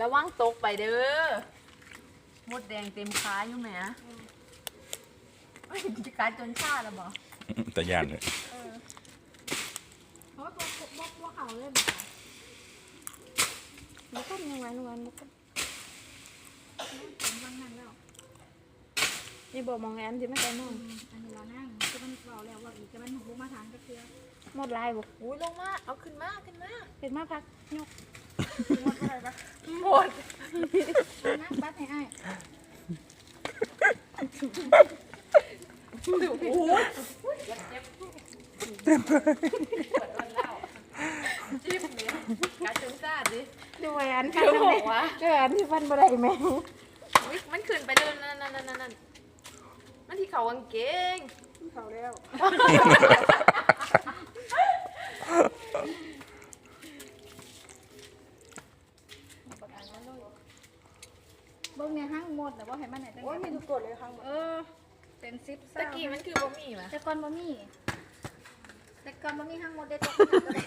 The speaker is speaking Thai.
ระวังตกไปเด้อหมดแดงเต็มขาอยู่แหมเอ้ยจะกัดจนชาแล้วบ่แต่ย่านเลยเพราะว่าตัวบกว่าเขาเลยมั้ยมันก็ยังไงนวันมันก็เป็นวันนั้นแล้วนี่บอกมองแอนที่ไม่ไกลมองอันนี้เรานั่งจะมันเราแล้วว่าอีกจะมันหูมาทางก็คือหมดลายบอกอุ้ยลงมาเอาขึ้นมาขึ้นมาเป็นมาพักยก หมดอะไรปะ หมด นั่งบัดให้ไอ้ โอ้ย เต็มเลยจิ้มเนี่ยกัดจนชาดิดูแหวนเดี๋ยวบอกว่าดูแหวนที่ฟันบ่ได้ไหมอุ๊ยมันขึ้นไปเดินนั่นนั่นนั่นนั่นมันที่เขากางเกงเขาแล้วเบิ้งในห้างหมดแต่ว่าให้มันไหนจังโอ้ยมีทุกกฎเลยห้างเออ็นซิปเศตะกี้มันคือบะหมี่วะแตะกอนบะหมี่ตะกอนบะหมี่ห้างหมดได้ตกงานก็ได้